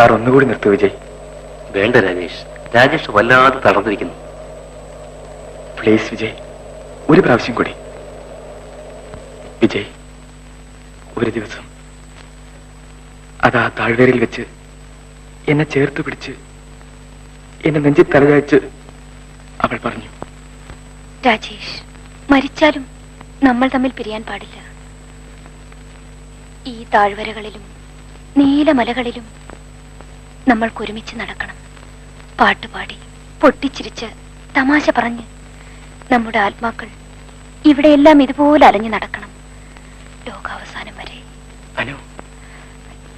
Car ഒന്നുകൂടി നിർത്തു വിജയ്. വേണ്ട രാജേഷ്. രാജേഷ് വല്ലാതെ തളർന്നിരിക്കുന്നു. പ്ലീസ് വിജയ്. ഒരു പ്രാവശ്യം കൂടി. വിജയ് ഒരു ദിവസം. അതാ താഴ്വരയിൽ വെച്ച് എന്നെ ചേർത്ത് പിടിച്ച് എന്നെ നെഞ്ചി തലചായ്ച്ച് അവൾ പറഞ്ഞു. രാജേഷ് മരിച്ചാലും നമ്മൾ തമ്മിൽ പിരിയാൻ പാടില്ല. ഈ താഴ്വരകളിലും നീലമലകളിലും നമ്മൾക്ക് ഒരുമിച്ച് നടക്കണം പാട്ടുപാടി പൊട്ടിച്ചിരിച്ച് തമാശ പറഞ്ഞ് നമ്മുടെ ആത്മാക്കൾ ഇവിടെയെല്ലാം ഇതുപോലെ അലഞ്ഞു നടക്കണം. ലോകാവസാനം വരെ. അനു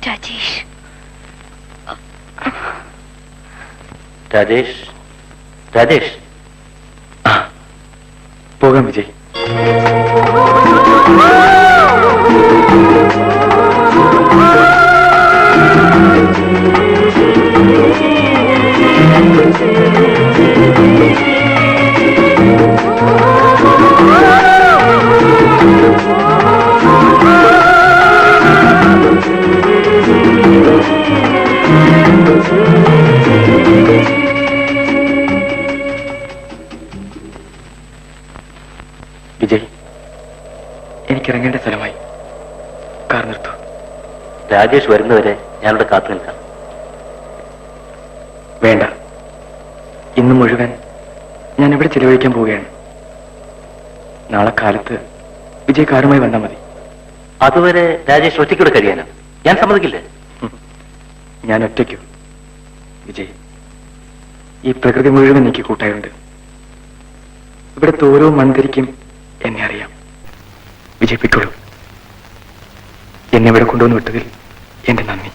രാജേഷ്. രാജേഷ്? രാജേഷ്? പോകാം വിജയ്. വിജയ്. എനിക്ക് ഇറങ്ങേണ്ട സ്ഥലമായി. കാർ നിർത്തു. രാജേഷ് വരുന്നവരെ ഞാനിവിടെ കാത്തു നിൽക്കാം. വേണ്ട. ഇന്ന് മുഴുവൻ ഞാൻ ഇവിടെ ചിലവഴിക്കാൻ പോവുകയാണ്. നാളെ കാലത്ത് വിജയ് കാറുമായി വന്നാൽ മതി. അതുവരെ രാജേഷ് ഒറ്റയ്ക്കൂടെ കഴിയാനാണ് ഞാൻ സമ്മതിക്കില്ലേ? ഞാൻ ഒറ്റയ്ക്കു? വിജയ് ഈ പ്രകൃതി മുഴുവൻ എനിക്ക് കൂട്ടായുണ്ട് ഇവിടുത്തെ ഓരോ മന്ദിരിക്കും എന്നെ അറിയാം. വിജയിപ്പിക്കോളൂ എന്നെ ഇവിടെ കൊണ്ടുവന്ന് വിട്ടതിൽ എന്റെ നന്ദി.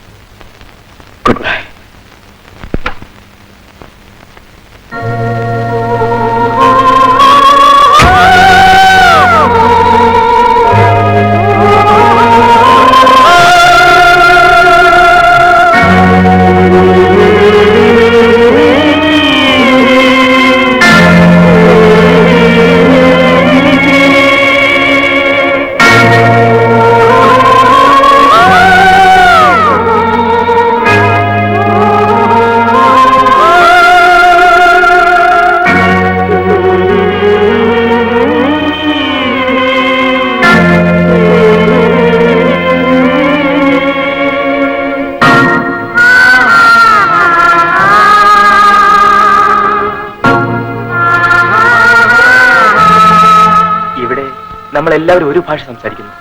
എല്ലാവരും ഒരു ഭാഷ സംസാരിക്കുന്നു.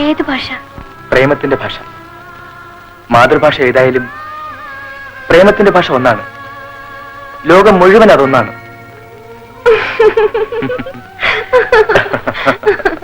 ഏത് ഭാഷ? പ്രേമത്തിന്റെ ഭാഷ. മാതൃഭാഷ ഏതായാലും പ്രേമത്തിന്റെ ഭാഷ ഒന്നാണ്. ലോകം മുഴുവൻ അതൊന്നാണ്.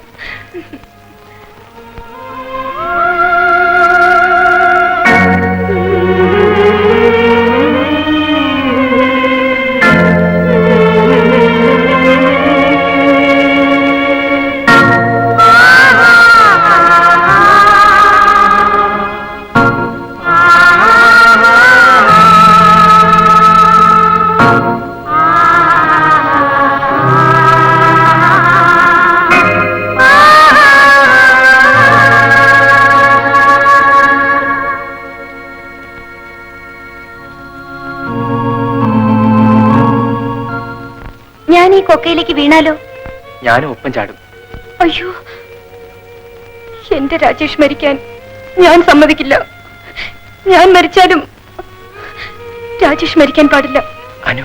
കൊക്കയിലേക്ക് വീണാലോ? ഞാനും ഒപ്പം ചാടും. അയ്യോ എന്റെ രാജേഷ് മരിക്കാൻ ഞാൻ സമ്മതിക്കില്ല. ഞാൻ മരിച്ചാലും രാജേഷ് മരിക്കാൻ പാടില്ല. അനു.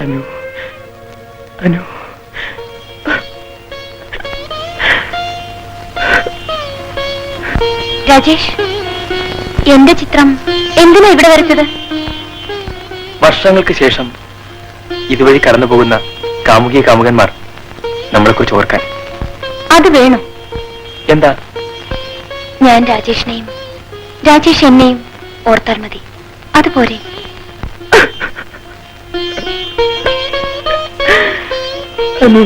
അനു. അനു. രാജേഷ് എന്റെ ചിത്രം എന്തിനാ ഇവിടെ വരച്ചത്? വർഷങ്ങൾക്ക് ശേഷം ഇതുവഴി കടന്നു പോകുന്ന കാമുകി കാമുകന്മാർ നമ്മളെ കുറിച്ച് ഓർക്കാൻ. അത് വേണം. എന്താ? ഞാൻ രാജേഷിനെയും രാജേഷ് എന്നെയും ഓർത്താൽ മതി. അതുപോരെ അനു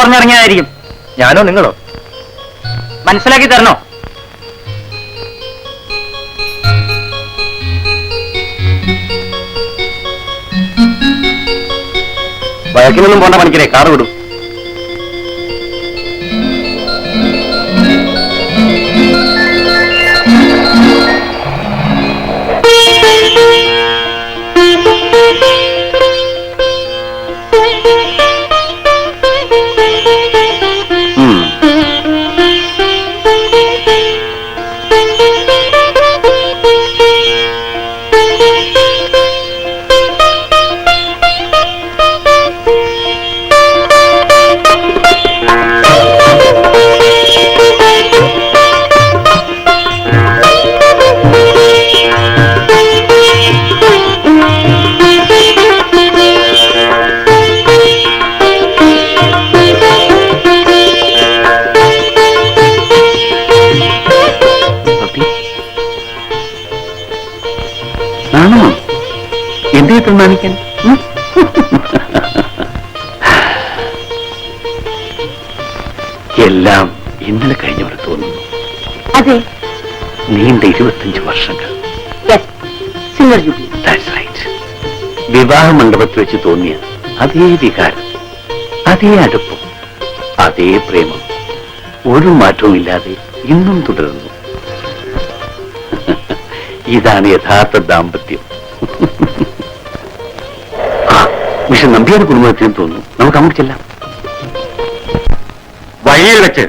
യാത്ര ഞാനോ നിങ്ങളോ? മനസ്സിലാക്കി തരണോ? വഴക്കിനൊന്നും പോണ്ട പണിക്കരെ കാറ് വിടും. ഇരുപത്തിയഞ്ച് വർഷങ്ങൾ. വിവാഹ മണ്ഡപത്തിൽ വെച്ച് തോന്നിയ അതേ വികാരം അതേ അടുപ്പം അതേ പ്രേമം ഒരു മാറ്റവും ഇല്ലാതെ ഇന്നും തുടരുന്നു. ഇതാണ് യഥാർത്ഥ ദാമ്പത്യം. ആ പക്ഷെ നമ്പിയുടെ കുടുംബത്തിനും തോന്നുന്നു. നമുക്ക് അങ്ങോട്ട് ചെല്ലാം. വഴിയിൽ വെച്ച്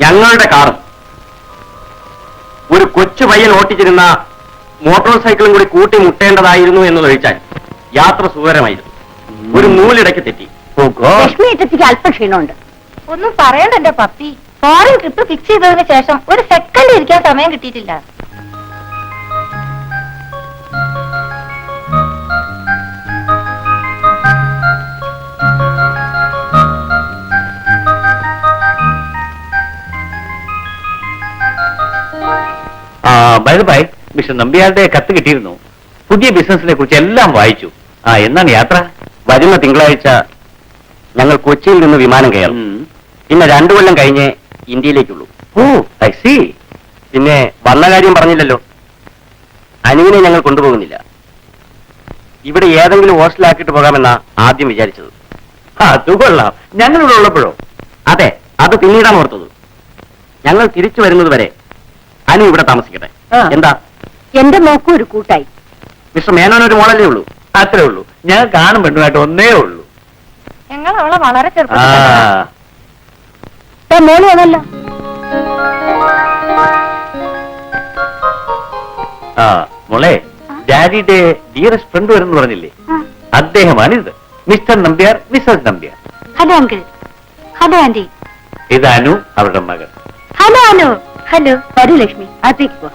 ഞങ്ങളുടെ കാറും ഒരു കൊച്ചു പയ്യൻ ഓട്ടിച്ചിരുന്ന മോട്ടോർ സൈക്കിളും കൂടി കൂട്ടി മുട്ടേണ്ടതായിരുന്നു എന്നതൊഴിച്ചാൽ യാത്ര സുഖകരമായിരുന്നു. ഒരു നൂലിടയ്ക്ക് തെറ്റി. ലക്ഷ്മി ഏട്ടത്തിക്ക് അല്പം ക്ഷീണമുണ്ട്. ഒന്നും പറയണ്ട എന്റെ പപ്പി. ഫോറിൻ ട്രിപ്പ് ഫിക്സ് ചെയ്തതിന് ശേഷം ഒരു സെക്കൻഡ് ഇരിക്കാൻ സമയം കിട്ടിയിട്ടില്ല. ബൈ മിസ്റ്റർ നമ്പ്യാരുടെ കത്ത് കിട്ടിയിരുന്നു. പുതിയ ബിസിനസിനെ കുറിച്ച് എല്ലാം വായിച്ചു. ആ എന്നാണ് യാത്ര? വരുന്ന തിങ്കളാഴ്ച ഞങ്ങൾ കൊച്ചിയിൽ നിന്ന് വിമാനം കയറും. പിന്നെ രണ്ടു കൊല്ലം കഴിഞ്ഞേ ഇന്ത്യയിലേക്കുള്ളൂ. ഓ ഐ സി പിന്നെ വന്ന കാര്യം പറഞ്ഞില്ലല്ലോ. അനുവിനെ ഞങ്ങൾ കൊണ്ടുപോകുന്നില്ല. ഇവിടെ ഏതെങ്കിലും ഹോസ്റ്റലാക്കിയിട്ട് പോകാമെന്നാ ആദ്യം വിചാരിച്ചത്. അത് കൊള്ളാം ഞങ്ങളിവിടെ ഉള്ളപ്പോഴോ? അതെ അത് പിന്നീടാണ് ഓർത്തത്. ഞങ്ങൾ തിരിച്ചു വരുന്നത് വരെ അനു ഇവിടെ താമസിക്കട്ടെ. എന്താ? എന്റെ മോക്കും ഒരു കൂട്ടായി. മിസ്റ്റർ മേനോൻ ഒരു മോളല്ലേ ഉള്ളൂ? അത്രേ ഉള്ളൂ. ഞങ്ങൾ കാണും പെണ്ണുമായിട്ട് ഒന്നേ ഉള്ളൂ. ഞങ്ങൾ അവളെ വളരെ ആ. മോൾ അതല്ല ആ മോളെ ഡാഡിയുടെ ഡിയറസ്റ്റ് ഫ്രണ്ട് വരുന്നു പറഞ്ഞില്ലേ? അദ്ദേഹമാണിത്. Mister Nambiar missus Nambiar. Hello uncle. Hello aunty. ഇത് അനു അവരുടെ മകൻ. ഹലോ അനു. ഹലോ വരൂ ലക്ഷ്മി. അകത്തേക്ക് പോ.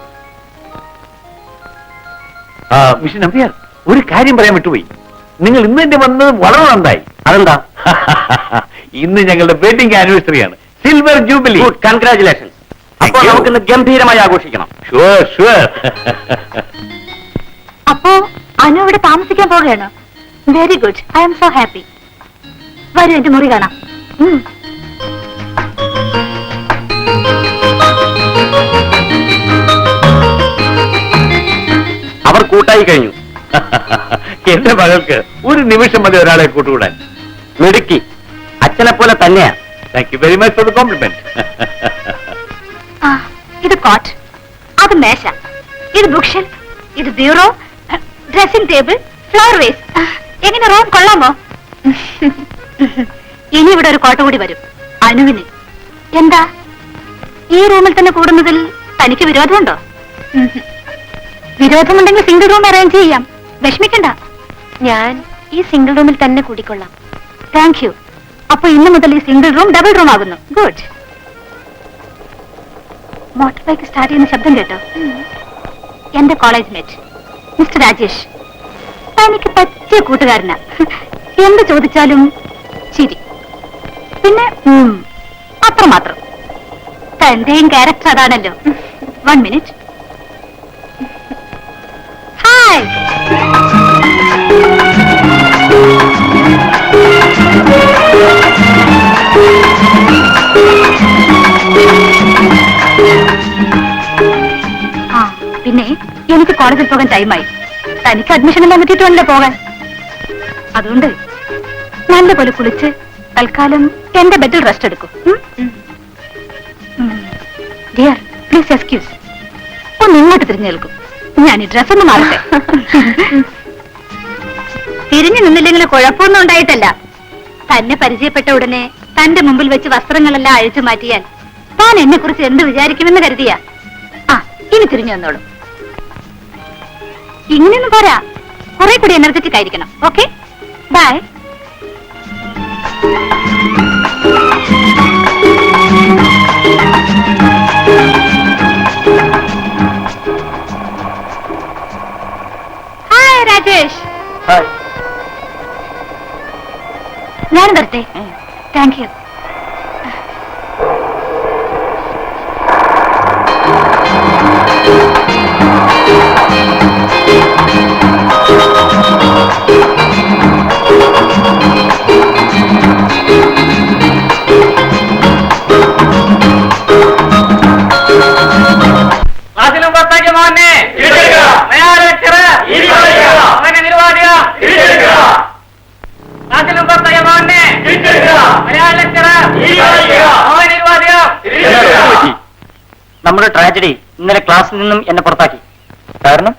മിസ്റ്റർ നമ്പ്യാർ ഒരു കാര്യം പറയാൻ വിട്ടുപോയി. നിങ്ങൾ ഇന്ന് എന്റെ വന്നത് വളരെ നന്നായി. അതെന്താ? ഇന്ന് ഞങ്ങളുടെ വെഡിങ് ആനിവേഴ്സറി ആണ്. സിൽവർ ജൂബിലി ഗുഡ് കൺഗ്രാചുലേഷൻ അപ്പോൾ നമുക്ക് ഇന്ന് ഗംഭീരമായി ആഘോഷിക്കണം. ഷുവർ ഷുവർ അപ്പോ അനു ഇവിടെ താമസിക്കാൻ പോവുകയാണ്. Very good I am so happy വരൂ എന്റെ മുറി കാണാം. കൂട്ടായി കഴിഞ്ഞു. എന്റെ മകൾക്ക് ഒരു നിമിഷം മതി ഒരാളെ കൂട്ടുകൂടാൻ. മെടുക്കി അച്ഛനെ പോലെ തന്നെയാ. Thank you very much for the compliment ഇത് കോട്ട്. അത് മേശ. ഇത് ബുക്ക് ഷെൽഫ് ഇത് bureau. Dressing table flower vase. എങ്ങനെ റൂം കൊള്ളാമോ? ഇനി ഇവിടെ ഒരു കോട്ട കൂടി വരും. അനുവിന്. എന്താ? ഈ റൂമിൽ തന്നെ കൂടുന്നതിൽ തനിക്ക് വിരോധമുണ്ടോ? വിരോധമുണ്ടെങ്കിൽ സിംഗിൾ റൂം അറേഞ്ച് ചെയ്യാം. വിഷമിക്കണ്ട. ഞാൻ ഈ സിംഗിൾ റൂമിൽ തന്നെ കൂടിക്കൊള്ളാം. താങ്ക് യു അപ്പൊ ഇന്ന് മുതൽ ഈ സിംഗിൾ റൂം ഡബിൾ റൂം ആകുന്നു. ഗുഡ് മോട്ടോർ ബൈക്ക് സ്റ്റാർട്ട് ചെയ്യുന്ന ശബ്ദം കേട്ടോ. എന്റെ കോളേജ് മേറ്റ് മിസ്റ്റർ രാജേഷ്. തനിക്ക് പറ്റിയ കൂട്ടുകാരനാ. എന്ത് ചോദിച്ചാലും ശരി പിന്നെ അത്രമാത്രം. തന്റെയും ക്യാരക്ടർ അതാണല്ലോ. വൺ മിനിറ്റ് കോളേജിൽ പോകാൻ ടൈമായി. തനിക്ക് അഡ്മിഷൻ എല്ലാം കിട്ടിയിട്ടുണ്ടല്ലോ പോകാൻ. അതുകൊണ്ട് നല്ലപോലെ കുളിച്ച് തൽക്കാലം എന്റെ ബെഡിൽ റെസ്റ്റ് എടുക്കും. ഡിയർ പ്ലീസ് എക്സ്ക്യൂസ് ഒന്ന് ഇങ്ങോട്ട് തിരിഞ്ഞു ഞാൻ ഈ ഡ്രസ്സൊന്ന് മാറട്ടെ. തിരിഞ്ഞു നിന്നില്ലെങ്കിൽ കുഴപ്പമൊന്നും ഉണ്ടായിട്ടല്ല. തന്നെ പരിചയപ്പെട്ട ഉടനെ തന്റെ മുമ്പിൽ വെച്ച് വസ്ത്രങ്ങളെല്ലാം അഴിച്ചു മാറ്റിയാൽ താൻ എന്നെ കുറിച്ച് എന്ത് വിചാരിക്കുമെന്ന് കരുതിയാ. ആ ഇനി തിരിഞ്ഞു വന്നോളൂ. ഇങ്ങനെയൊന്നും പോരാ. കുറെ കൂടി എനർജറ്റിക് ആയിരിക്കണം. ഓക്കെ ബൈ നമ്മുടെ ട്രാജഡി ഇന്നലെ ക്ലാസ്സിൽ നിന്നും എന്നെ പുറത്താക്കി. കാരണം?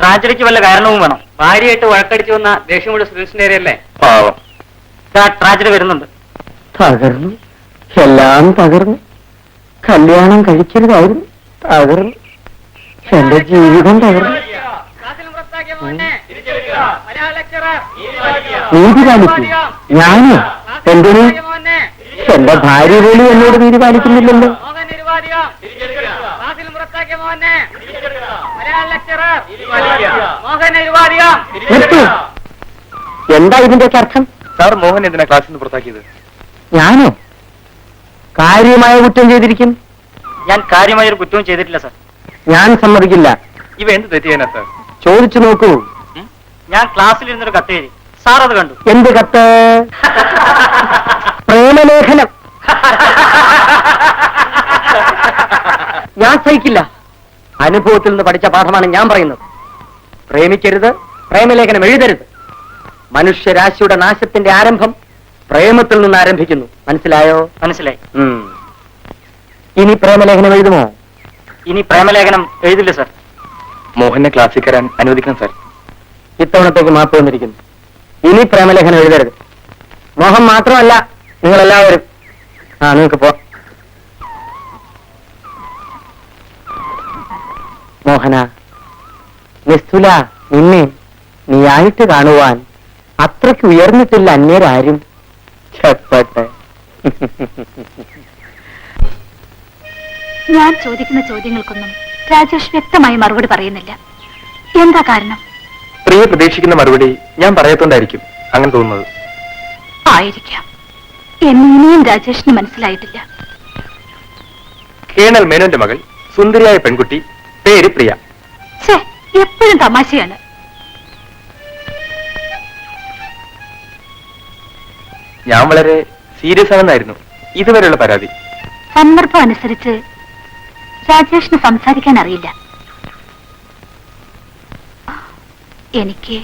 ട്രാജഡിക്ക് വല്ല കാരണവും വേണം. ഭാര്യയായിട്ട് വഴക്കടിച്ചു വന്ന ദേഷ്യമുള്ള സ്റ്റുഡൻസിന്റെ ഏരിയല്ലേ പാവം. ട്രാജഡി വരുന്നുണ്ട്. തകർന്നു. എല്ലാം തകർന്നു. കല്യാണം കഴിക്കരുതായിരുന്നു. തകർന്നു. എന്റെ ജീവിതം തകർന്നു. നീതി പാലിക്കൂ ഞാനോ? എന്തിനു? എന്റെ ഭാര്യ പോലും എന്നോട് നീതി പാലിക്കുന്നില്ലല്ലോ മോഹൻ പുറത്താക്കിയ മലയാള ലെക്ചറർ. എന്താ ഇതിന്റെ അർത്ഥം? സാർ മോഹൻ എന്തിനാ ക്ലാസ്സിൽ നിന്ന് പുറത്താക്കിയത്? ഞാനോ? കാര്യമായ കുറ്റം ചെയ്തിരിക്കും? ഞാൻ കാര്യമായൊരു കുറ്റവും ചെയ്തിട്ടില്ല സാർ. ഞാൻ സമ്മതിക്കില്ല. ഇവ എന്ത് തെറ്റിയനാ സാർ ചോദിച്ചു നോക്കൂ. ഞാൻ ക്ലാസ്സിൽ ഇരുന്നൊരു കത്ത് എഴുതി. സാർ അത് കണ്ടു. എന്ത് കത്ത്? പ്രേമലേഖനം. ഞാൻ സഹിക്കില്ല. അനുഭവത്തിൽ നിന്ന് പഠിച്ച പാഠമാണ് ഞാൻ പറയുന്നത്. പ്രേമിക്കരുത് പ്രേമലേഖനം എഴുതരുത്. മനുഷ്യരാശിയുടെ നാശത്തിന്റെ ആരംഭം പ്രേമത്തിൽ നിന്ന് ആരംഭിക്കുന്നു. മനസ്സിലായോ? മനസ്സിലായി. ഇനി പ്രേമലേഖനം എഴുതുമോ? ഇനി പ്രേമലേഖനം എഴുതില്ല സർ. മോഹനെ ക്ലാസ്സിൽ കയറാൻ അനുവദിക്കണം സർ. ഇത്തവണത്തേക്ക് മാപ്പ് വന്നിരിക്കുന്നു ഇനി പ്രേമലേഖനം എഴുതരുത്. മോഹം മാത്രമല്ല നിങ്ങളെല്ലാവരും. ആ നിങ്ങൾക്ക് പോ മോഹന നിസ്തുല നിന്നെ നീയായിട്ട് കാണുവാൻ അത്രയ്ക്ക് ഉയർന്നിട്ടില്ല അന്യരാരും. ചപ്പട്ടെ ഞാൻ ചോദിക്കുന്ന ചോദ്യങ്ങൾക്കൊന്നും രാജേഷ് വ്യക്തമായി മറുപടി പറയുന്നില്ല. എന്താ കാരണം? പ്രിയ പ്രതീക്ഷിക്കുന്ന മറുപടി ഞാൻ പറയത്തോണ്ടായിരിക്കും അങ്ങനെ തോന്നുന്നത്. ആയിരിക്കാം. എന്നെ ഇനിയും രാജേഷിന് മനസ്സിലായിട്ടില്ല. കേണൽ മേനോന്റെ മകൾ സുന്ദരിയായ പെൺകുട്ടി പേര് പ്രിയ. എപ്പോഴും തമാശയാണ്. ഞാൻ വളരെ സീരിയസ് ആണെന്നായിരുന്നു. ഇതുവരെയുള്ള പരാതി. സന്ദർഭം അനുസരിച്ച് രാജേഷിന് സംസാരിക്കാൻ അറിയില്ല. എനിക്ക്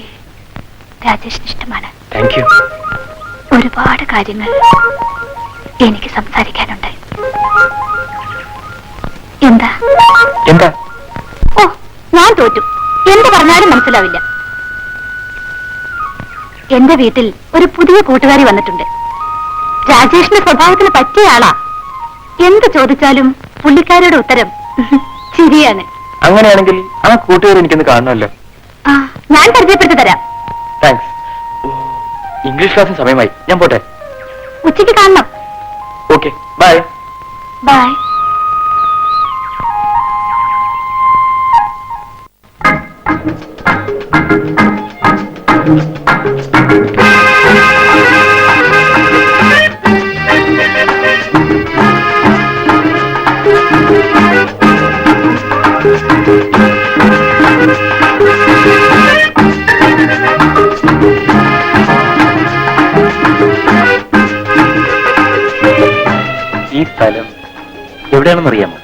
രാജേഷിന് ഇഷ്ടമാണ്. താങ്ക് യു ഒരുപാട് കാര്യങ്ങൾ എനിക്ക് സംസാരിക്കാനുണ്ട്. എന്താ? എന്താ? തോറ്റു. എന്ത് പറഞ്ഞാലും മനസ്സിലാവില്ല. എന്റെ വീട്ടിൽ ഒരു പുതിയ കൂട്ടുകാരി വന്നിട്ടുണ്ട്. രാജേഷിന്റെ സ്വഭാവത്തിന് പറ്റിയ ആളാ. എന്ത് ചോദിച്ചാലും പുള്ളിക്കാരിയുടെ ഉത്തരം ശരിയാണ് അങ്ങനെയാണെങ്കിൽ ആ കൂട്ടുകാരി എനിക്കൊന്ന് കാണണമല്ലോ. ഞാൻ പരിചയപ്പെടുത്തി തരാം. താങ്ക്സ് ഇംഗ്ലീഷ് ക്ലാസ്സിന് സമയമായി. ഞാൻ പോട്ടെ. ഉച്ചയ്ക്ക് കാണണം. ഓക്കെ ബൈ ബൈ എവിടെയാണെന്ന് അറിയാമോ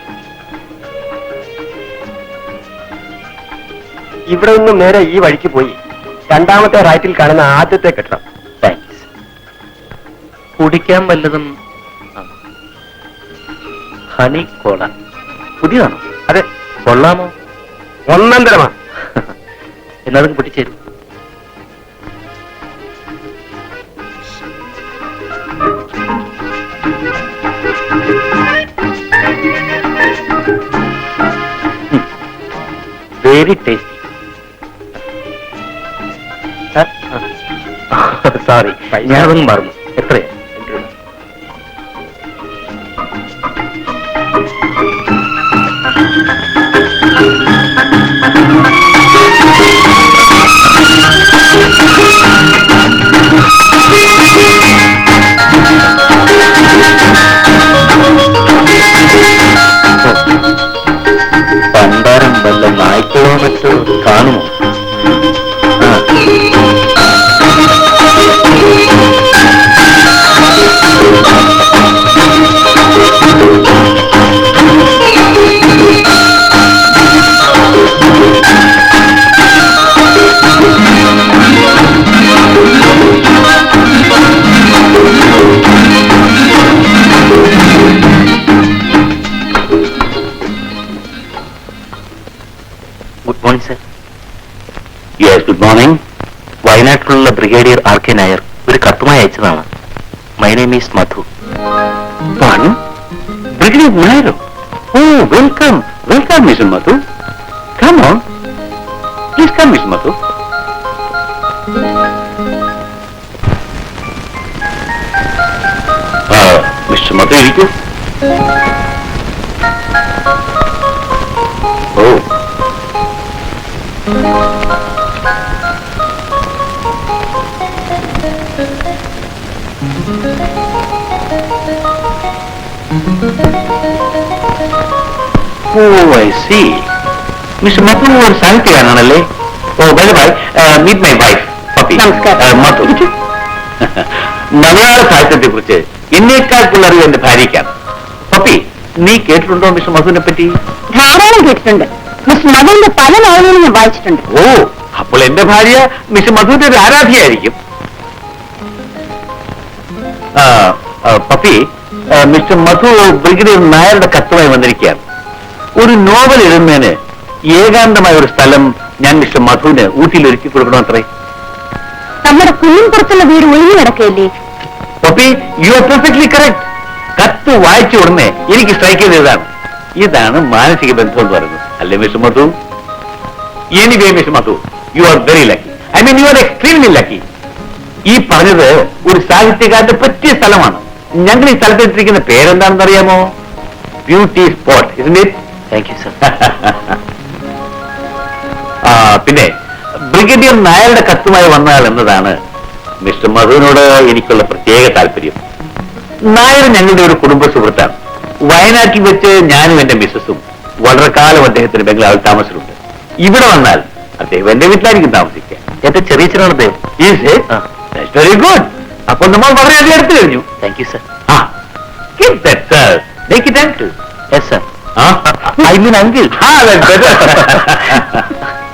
ഇവിടെ നിന്നും നേരെ ഈ വഴിക്ക് പോയി രണ്ടാമത്തെ റൈറ്റിൽ കാണുന്ന ആദ്യത്തെ കെട്ടിടം. താങ്ക്സ് കുടിക്കാൻ വല്ലതും ഹണി കോള. പുതിയതാണോ? അതെ. കൊള്ളാമോ? ഒന്നന്തരമാ. എന്നാലും പൊട്ടിച്ചേരും. വെരി ടേസ്റ്റി സോറി ഞാനതൊന്നും മറന്നു. എത്രയാ? വല്ല നായ്ക്കളോ ഗുഡ് മോർണിംഗ് വയനാട്ടിലുള്ള ബ്രിഗേഡിയർ ആർ കെ നായർ ഒരു കത്തുമായി അയച്ചതാണ്. My name is Madhu brigadier നായരോ oh welcome welcome miss Madhu come on please come miss Madhu mister Madhu ഇരിക്കൂ oh oh I see mister Madhu ഒരു സാഹിത്യകാരനാണല്ലേ? ഓ bye bye meet my wife Pappi. Madhu മലയാള സാഹിത്യത്തെ കുറിച്ച് എന്നേക്കാൾക്കുള്ള അറിവ് എന്റെ ഭാര്യയ്ക്കാണ്. Puppy നീ കേട്ടിട്ടുണ്ടോ mister മധുവിനെ പറ്റി? ധാരാളം കേട്ടിട്ടുണ്ട്. മിസ് മധുവിന്റെ പല നോവലുകളും ഞാൻ വായിച്ചിട്ടുണ്ട്. ഓ അപ്പോൾ എന്റെ ഭാര്യ മിസ്റ്റർ മധുവിന്റെ ഒരു ആരാധിയായിരിക്കും പപ്പി മിസ്റ്റർ മധു ബ്രിഗേഡിയർ നായരുടെ കത്തുമായി വന്നിരിക്കുകയാണ്. ഒരു നോവൽ എഴുതുന്നതിന് ഏകാന്തമായ ഒരു സ്ഥലം ഞാൻ മിസ്റ്റർ മധുവിന് ഊട്ടിയിൽ ഒരുക്കി കൊടുക്കണം അത്രേ. നമ്മുടെ കുന്നിൻപുറത്തുള്ള വീട് ഒഴിഞ്ഞു കിടക്കയില്ലേ Pappi you are perfectly correct കത്ത് വായിച്ച ഉടനെ എനിക്ക് സ്ട്രൈക്ക് ചെയ്തതാണ് ഇതാണ് മാനസിക ബന്ധം എന്ന് പറയുന്നത്. അല്ലേ mister Madhu? Anyway mister Madhu you are very lucky I mean you are extremely lucky ഈ പറഞ്ഞത് ഒരു സാഹിത്യകാരന്റെ പറ്റിയ സ്ഥലമാണ്. ഞങ്ങൾ ഈ സ്ഥലത്ത് എത്തിയിരിക്കുന്ന പേരെന്താണെന്ന് അറിയാമോ ബ്യൂട്ടി സ്പോട്ട് ഇതിന്റെ താങ്ക് യു സർ ആ പിന്നെ ബ്രിഗേഡിയർ നായരുടെ കത്തുമായി വന്നാൽ എന്നതാണ് മിസ്റ്റർ മധുവിനോട് എനിക്കുള്ള പ്രത്യേക താല്പര്യം നായർ ഞങ്ങളുടെ ഒരു കുടുംബ സുഹൃത്താണ്. വയനാട്ടിൽ വെച്ച് ഞാനും എന്റെ മിസ്സസും വളരെ കാലം അദ്ദേഹത്തിന് ബംഗ്ലാവിൽ താമസിച്ചിട്ടുണ്ട് ഇവിടെ വന്നാൽ അദ്ദേഹം എന്റെ വീട്ടിലായിരിക്കും താമസിക്കുക എന്റെ ചെറിയ ചെറിയ വെരി ഗുഡ് അപ്പോൾ നമ്മൾ വളരെയധികം എടുത്തു കഴിഞ്ഞു താങ്ക് യു സർ ആ give that, sir. Make it uncle. Yes, sir. I mean uncle. Ah, that's better.